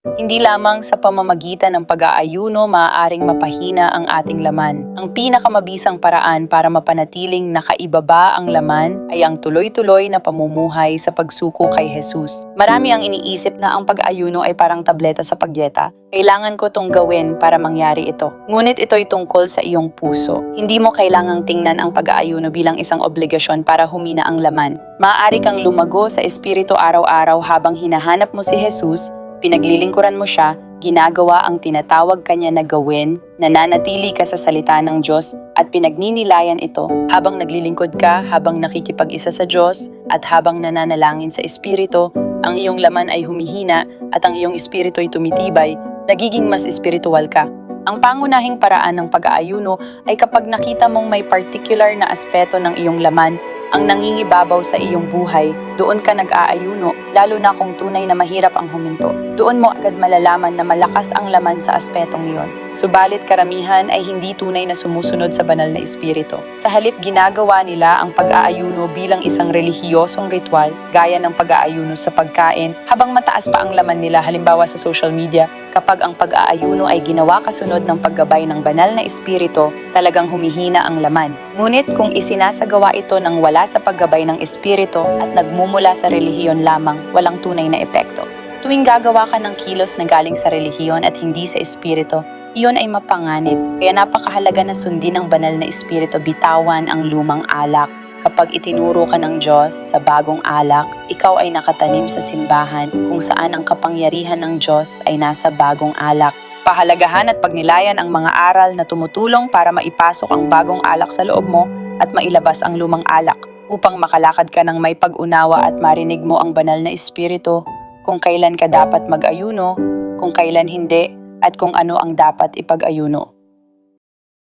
Hindi lamang sa pamamagitan ng pag-aayuno maaaring mapahina ang ating laman. Ang pinakamabisang paraan para mapanatiling nakaibaba ang laman ay ang tuloy-tuloy na pamumuhay sa pagsuko kay Jesus. Marami ang iniisip na ang pag-ayuno ay parang tableta sa pagyeta. Kailangan ko itong gawin para mangyari ito. Ngunit ito'y tungkol sa iyong puso. Hindi mo kailangang tingnan ang pag-aayuno bilang isang obligasyon para humina ang laman. Maaari kang lumago sa espiritu araw-araw habang hinahanap mo si Jesus pinaglilingkuran mo siya, ginagawa ang tinatawag kanya na gawin, nananatili ka sa salita ng Diyos at pinagninilayan ito habang naglilingkod ka, habang nakikipag-isa sa Diyos at habang nananalangin sa Espiritu, ang iyong laman ay humihina at ang iyong espiritu ay tumitibay, nagiging mas espiritual ka. Ang pangunahing paraan ng pag-aayuno ay kapag nakita mong may particular na aspeto ng iyong laman ang nangingibabaw sa iyong buhay, doon ka nag-aayuno, lalo na kung tunay na mahirap ang huminto. Doon mo agad malalaman na malakas ang laman sa aspetong iyon. Subalit karamihan ay hindi tunay na sumusunod sa banal na espiritu. Sa halip ginagawa nila ang pag-aayuno bilang isang relihiyosong ritual, gaya ng pag-aayuno sa pagkain, habang mataas pa ang laman nila halimbawa sa social media. Kapag ang pag-aayuno ay ginawa kasunod ng paggabay ng banal na espiritu, talagang humihina ang laman. Ngunit kung isinasagawa ito ng wala sa paggabay ng espiritu at nagmumula sa relihiyon lamang, walang tunay na epekto. Tuwing gagawa ka ng kilos na galing sa relihiyon at hindi sa espiritu, iyon ay mapanganib. Kaya napakahalaga na sundin ang banal na espiritu, bitawan ang lumang alak. Kapag itinuro ka ng Diyos sa bagong alak, ikaw ay nakatanim sa simbahan kung saan ang kapangyarihan ng Diyos ay nasa bagong alak. Pahalagahan at pagnilayan ang mga aral na tumutulong para maipasok ang bagong alak sa loob mo at mailabas ang lumang alak upang makalakad ka ng may pag-unawa at marinig mo ang banal na espiritu kung kailan ka dapat mag-ayuno, kung kailan hindi, at kung ano ang dapat ipag-ayuno.